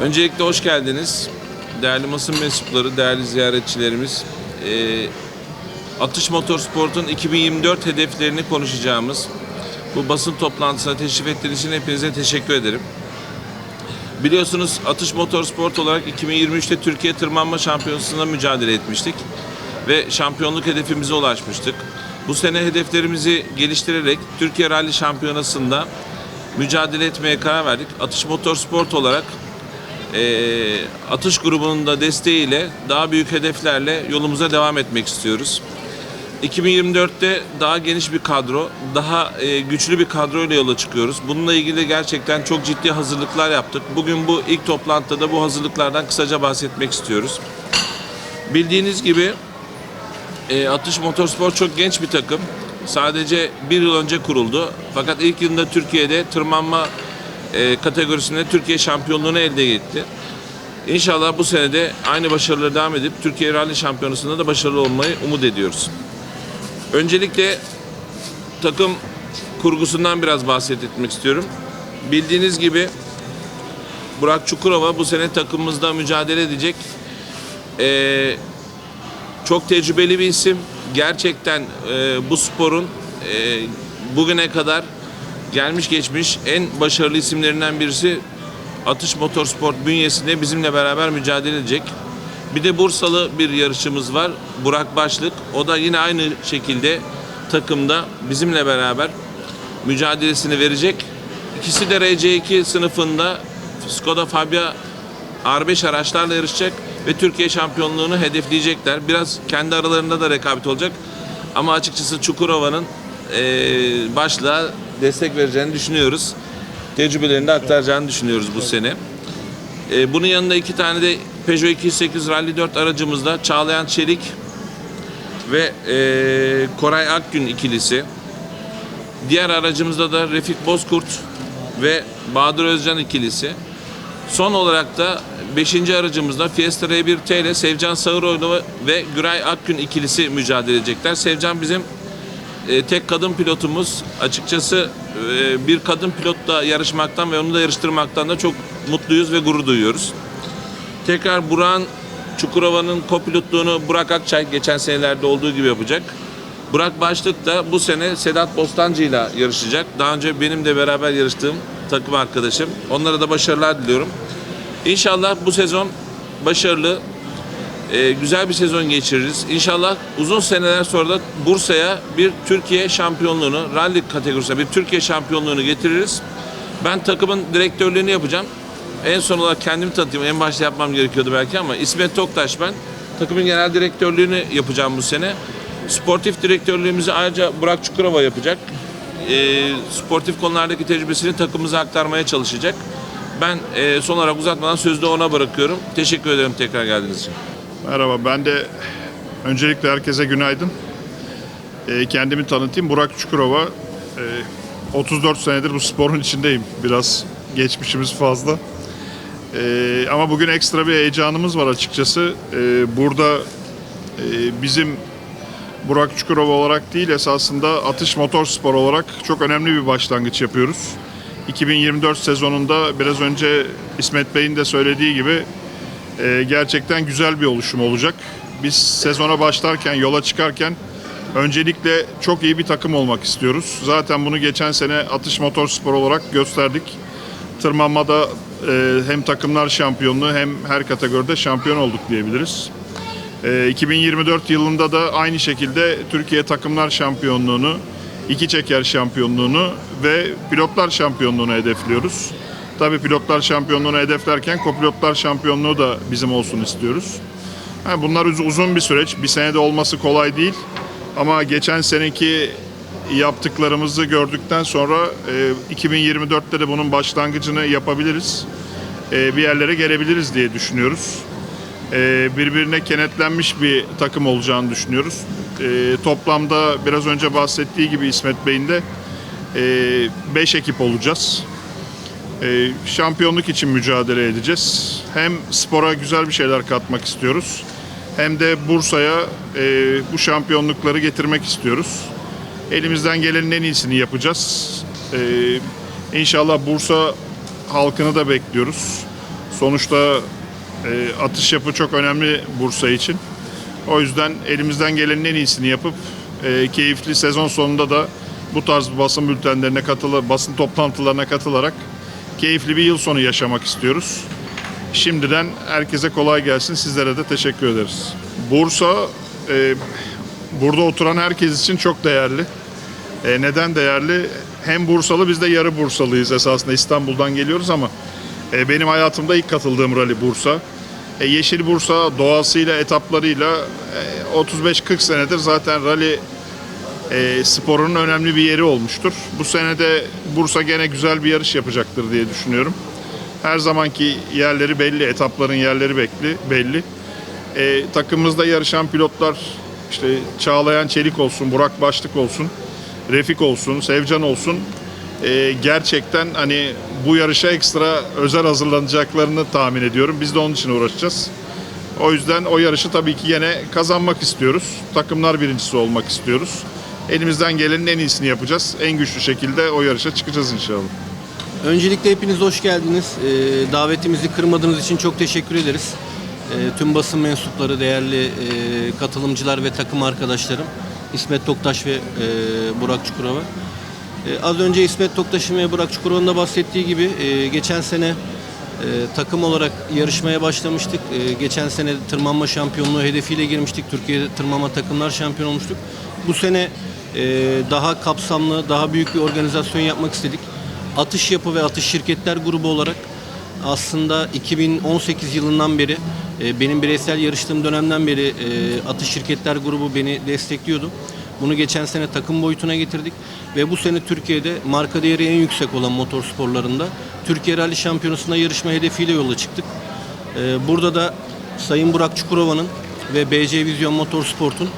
Öncelikle hoş geldiniz. Değerli basın mensupları, değerli ziyaretçilerimiz. Ee, Atış Motorsport'un 2024 hedeflerini konuşacağımız bu basın toplantısına teşrif ettiğiniz için hepinize teşekkür ederim. Biliyorsunuz Atış Motorsport olarak 2023'te Türkiye Tırmanma Şampiyonası'nda mücadele etmiştik ve şampiyonluk hedefimize ulaşmıştık. Bu sene hedeflerimizi geliştirerek Türkiye Rally Şampiyonası'nda mücadele etmeye karar verdik. Atış Motorsport olarak eee, atış grubunun da desteğiyle daha büyük hedeflerle yolumuza devam etmek istiyoruz. 2024'te daha geniş bir kadro, daha e, güçlü bir kadroyla yola çıkıyoruz. Bununla ilgili gerçekten çok ciddi hazırlıklar yaptık. Bugün bu ilk toplantıda da bu hazırlıklardan kısaca bahsetmek istiyoruz. Bildiğiniz gibi e, Atış Motorspor çok genç bir takım. Sadece bir yıl önce kuruldu. Fakat ilk yılında Türkiye'de tırmanma e, kategorisinde Türkiye şampiyonluğunu elde etti. İnşallah bu sene de aynı başarıları devam edip Türkiye Rally Şampiyonası'nda da başarılı olmayı umut ediyoruz. Öncelikle takım kurgusundan biraz bahsetmek istiyorum. Bildiğiniz gibi Burak Çukurova bu sene takımımızda mücadele edecek. Ee, çok tecrübeli bir isim. Gerçekten e, bu sporun e, bugüne kadar gelmiş geçmiş en başarılı isimlerinden birisi Atış Motorsport bünyesinde bizimle beraber mücadele edecek. Bir de Bursalı bir yarışımız var. Burak Başlık. O da yine aynı şekilde takımda bizimle beraber mücadelesini verecek. İkisi de RC2 sınıfında Skoda Fabia R5 araçlarla yarışacak ve Türkiye şampiyonluğunu hedefleyecekler. Biraz kendi aralarında da rekabet olacak. Ama açıkçası Çukurova'nın eee başlığa destek vereceğini düşünüyoruz. Tecrübelerini de aktaracağını düşünüyoruz bu sene. Ee, bunun yanında iki tane de Peugeot 208 Rally 4 aracımızda Çağlayan Çelik ve e, Koray Akgün ikilisi. Diğer aracımızda da Refik Bozkurt ve Bahadır Özcan ikilisi. Son olarak da 5. aracımızda Fiesta R1T ile Sevcan Sağıroğlu ve Güray Akgün ikilisi mücadele edecekler. Sevcan bizim e, tek kadın pilotumuz. Açıkçası e, bir kadın pilotla yarışmaktan ve onu da yarıştırmaktan da çok mutluyuz ve gurur duyuyoruz. Tekrar Burak'ın Çukurova'nın kopilotluğunu Burak Akçay geçen senelerde olduğu gibi yapacak. Burak Başlık da bu sene Sedat Bostancı ile yarışacak. Daha önce benim de beraber yarıştığım takım arkadaşım. Onlara da başarılar diliyorum. İnşallah bu sezon başarılı, e, güzel bir sezon geçiririz. İnşallah uzun seneler sonra da Bursa'ya bir Türkiye şampiyonluğunu, rally kategorisinde bir Türkiye şampiyonluğunu getiririz. Ben takımın direktörlüğünü yapacağım. En son olarak kendimi tanıtayım. En başta yapmam gerekiyordu belki ama İsmet Toktaş ben. Takımın genel direktörlüğünü yapacağım bu sene. Sportif direktörlüğümüzü ayrıca Burak Çukurova yapacak. E, sportif konulardaki tecrübesini takımımıza aktarmaya çalışacak. Ben e, son olarak uzatmadan sözü de ona bırakıyorum. Teşekkür ederim tekrar geldiğiniz için. Merhaba, ben de öncelikle herkese günaydın. Ee, kendimi tanıtayım. Burak Çukurova. Ee, 34 senedir bu sporun içindeyim. Biraz geçmişimiz fazla. Ee, ama bugün ekstra bir heyecanımız var açıkçası. Ee, burada e, bizim Burak Çukurova olarak değil esasında atış motorspor olarak çok önemli bir başlangıç yapıyoruz. 2024 sezonunda biraz önce İsmet Bey'in de söylediği gibi e, gerçekten güzel bir oluşum olacak. Biz sezona başlarken, yola çıkarken öncelikle çok iyi bir takım olmak istiyoruz. Zaten bunu geçen sene atış motorspor olarak gösterdik. Tırmanmada e, hem takımlar şampiyonluğu hem her kategoride şampiyon olduk diyebiliriz. E, 2024 yılında da aynı şekilde Türkiye takımlar şampiyonluğunu, iki çeker şampiyonluğunu ve pilotlar şampiyonluğunu hedefliyoruz. Tabii pilotlar şampiyonluğunu hedeflerken kopilotlar şampiyonluğu da bizim olsun istiyoruz. Ha, bunlar uz- uzun bir süreç. Bir senede olması kolay değil. Ama geçen seneki yaptıklarımızı gördükten sonra e, 2024'te de bunun başlangıcını yapabiliriz. E, bir yerlere gelebiliriz diye düşünüyoruz. E, birbirine kenetlenmiş bir takım olacağını düşünüyoruz. E, toplamda biraz önce bahsettiği gibi İsmet Bey'in de 5 ekip olacağız. Ee, şampiyonluk için mücadele edeceğiz. Hem spora güzel bir şeyler katmak istiyoruz. Hem de Bursa'ya e, bu şampiyonlukları getirmek istiyoruz. Elimizden gelenin en iyisini yapacağız. Ee, inşallah Bursa halkını da bekliyoruz. Sonuçta e, atış yapı çok önemli Bursa için. O yüzden elimizden gelenin en iyisini yapıp e, keyifli sezon sonunda da bu tarz basın bültenlerine katılı, basın toplantılarına katılarak keyifli bir yıl sonu yaşamak istiyoruz. Şimdiden herkese kolay gelsin. Sizlere de teşekkür ederiz. Bursa e, burada oturan herkes için çok değerli. E, neden değerli? Hem Bursalı biz de yarı Bursalıyız esasında İstanbul'dan geliyoruz ama e, benim hayatımda ilk katıldığım rally Bursa. E, Yeşil Bursa doğasıyla, etaplarıyla e, 35-40 senedir zaten rally e, sporunun önemli bir yeri olmuştur. Bu sene de Bursa gene güzel bir yarış yapacaktır diye düşünüyorum. Her zamanki yerleri belli, etapların yerleri belli. belli. E, takımımızda yarışan pilotlar işte Çağlayan Çelik olsun, Burak Başlık olsun, Refik olsun, Sevcan olsun. E, gerçekten hani bu yarışa ekstra özel hazırlanacaklarını tahmin ediyorum. Biz de onun için uğraşacağız. O yüzden o yarışı tabii ki yine kazanmak istiyoruz. Takımlar birincisi olmak istiyoruz. Elimizden gelenin en iyisini yapacağız. En güçlü şekilde o yarışa çıkacağız inşallah. Öncelikle hepiniz hoş geldiniz. Ee, davetimizi kırmadığınız için çok teşekkür ederiz. Ee, tüm basın mensupları, değerli e, katılımcılar ve takım arkadaşlarım İsmet Toktaş ve e, Burak Çukurova. Ee, az önce İsmet Toktaş'ın ve Burak Çukurova'nın da bahsettiği gibi e, geçen sene takım olarak yarışmaya başlamıştık. Geçen sene tırmanma şampiyonluğu hedefiyle girmiştik. Türkiye tırmanma takımlar şampiyon olmuştuk. Bu sene daha kapsamlı, daha büyük bir organizasyon yapmak istedik. Atış Yapı ve Atış Şirketler grubu olarak aslında 2018 yılından beri e, benim bireysel yarıştığım dönemden beri e, Atış Şirketler grubu beni destekliyordu. Bunu geçen sene takım boyutuna getirdik ve bu sene Türkiye'de marka değeri en yüksek olan motor sporlarında Türkiye Rally Şampiyonası'nda yarışma hedefiyle yola çıktık. E, burada da Sayın Burak Çukurova'nın ve BC Vizyon Motorsport'un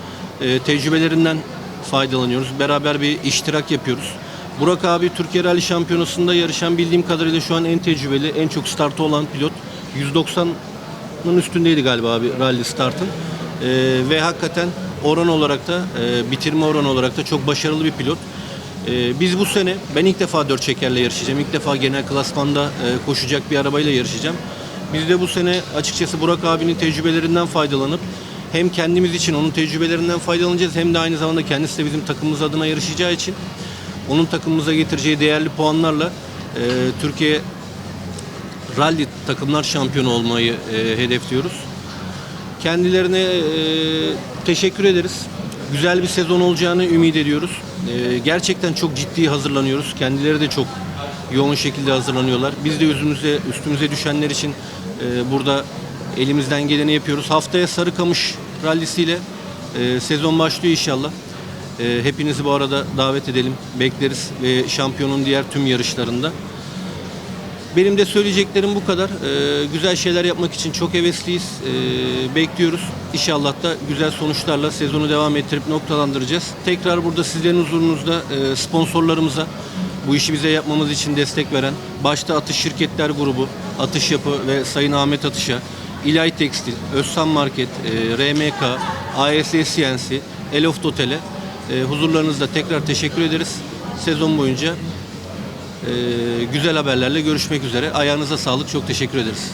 tecrübelerinden faydalanıyoruz. Beraber bir iştirak yapıyoruz. Burak abi Türkiye Rally Şampiyonası'nda yarışan bildiğim kadarıyla şu an en tecrübeli, en çok startı olan pilot. 190'ın üstündeydi galiba abi rally startın. Ee, ve hakikaten oran olarak da, e, bitirme oranı olarak da çok başarılı bir pilot. Ee, biz bu sene, ben ilk defa dört çekerle yarışacağım. İlk defa genel klasmanda e, koşacak bir arabayla yarışacağım. Biz de bu sene açıkçası Burak abinin tecrübelerinden faydalanıp hem kendimiz için onun tecrübelerinden faydalanacağız hem de aynı zamanda kendisi de bizim takımımız adına yarışacağı için onun takımımıza getireceği değerli puanlarla e, Türkiye Rally takımlar şampiyonu olmayı e, hedefliyoruz. Kendilerine e, teşekkür ederiz. Güzel bir sezon olacağını ümit ediyoruz. E, gerçekten çok ciddi hazırlanıyoruz. Kendileri de çok yoğun şekilde hazırlanıyorlar. Biz de üstümüze, üstümüze düşenler için e, burada elimizden geleni yapıyoruz. Haftaya Sarıkamış rallisiyle e, sezon başlıyor inşallah. E, hepinizi bu arada davet edelim. Bekleriz ve şampiyonun diğer tüm yarışlarında. Benim de söyleyeceklerim bu kadar. Ee, güzel şeyler yapmak için çok hevesliyiz. Ee, bekliyoruz. İnşallah da güzel sonuçlarla sezonu devam ettirip noktalandıracağız. Tekrar burada sizlerin huzurunuzda e, sponsorlarımıza bu işi bize yapmamız için destek veren başta Atış Şirketler Grubu, Atış Yapı ve Sayın Ahmet Atış'a, İlay Tekstil, Özsan Market, e, RMK, AS CNC, Eloft Otel'e e, huzurlarınızda tekrar teşekkür ederiz. Sezon boyunca ee, güzel haberlerle görüşmek üzere. Ayağınıza sağlık. Çok teşekkür ederiz.